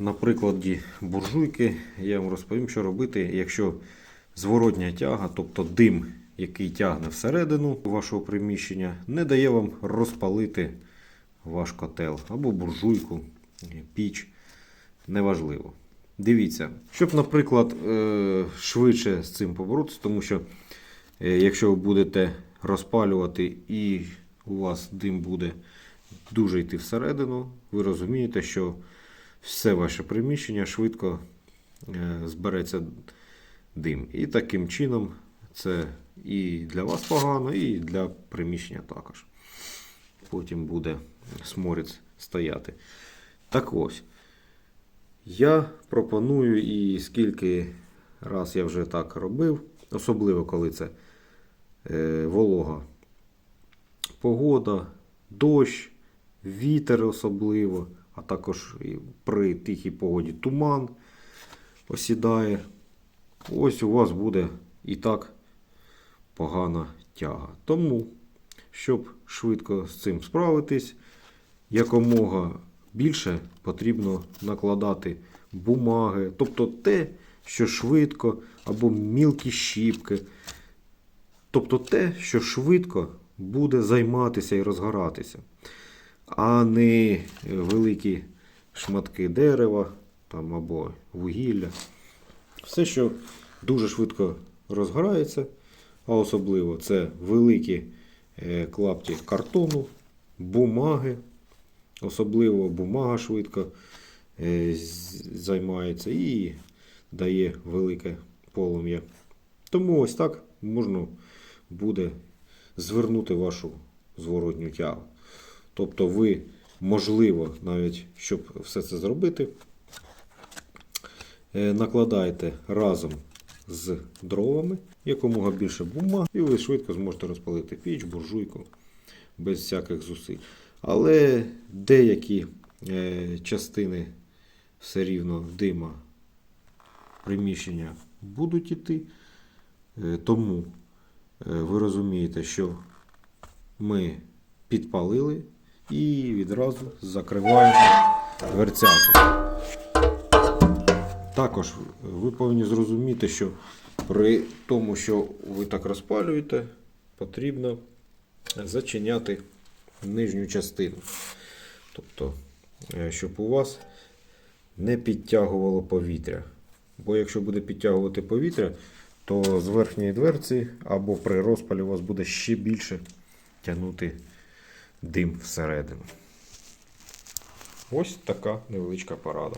на прикладі буржуйки я вам розповім, що робити, якщо зворотня тяга, тобто дим, який тягне всередину вашого приміщення, не дає вам розпалити ваш котел або буржуйку, піч. Неважливо. Дивіться, щоб, наприклад, е, швидше з цим поборотися, тому що е, якщо ви будете розпалювати і у вас дим буде дуже йти всередину, ви розумієте, що все ваше приміщення швидко е, збереться дим. І таким чином це і для вас погано, і для приміщення також. Потім буде сморід стояти. Так ось. Я пропоную і скільки раз я вже так робив, особливо коли це е, волога погода, дощ, вітер особливо, а також при тихій погоді туман осідає. Ось у вас буде і так погана тяга. Тому, щоб швидко з цим справитись, якомога більше потрібно накладати бумаги, тобто те, що швидко, або мілкі щіпки. Тобто те, що швидко буде займатися і розгоратися, а не великі шматки дерева там, або вугілля. Все, що дуже швидко розгорається, а особливо це великі е, клапті картону, бумаги. Особливо бумага швидко е, займається і дає велике полум'я. Тому ось так можна буде звернути вашу зворотню тягу. Тобто ви, можливо, навіть щоб все це зробити, е, накладаєте разом з дровами якомога більше бумаг, і ви швидко зможете розпалити піч, буржуйку без всяких зусиль. Але деякі е, частини все рівно дима приміщення будуть іти. Е, тому ви розумієте, що ми підпалили і відразу закриваємо дверцяту. Також ви повинні зрозуміти, що при тому, що ви так розпалюєте, потрібно зачиняти нижню частину. Тобто, е, щоб у вас не підтягувало повітря. Бо якщо буде підтягувати повітря, то з верхньої дверці або при розпалі у вас буде ще більше тягнути дим всередину. Ось така невеличка порада.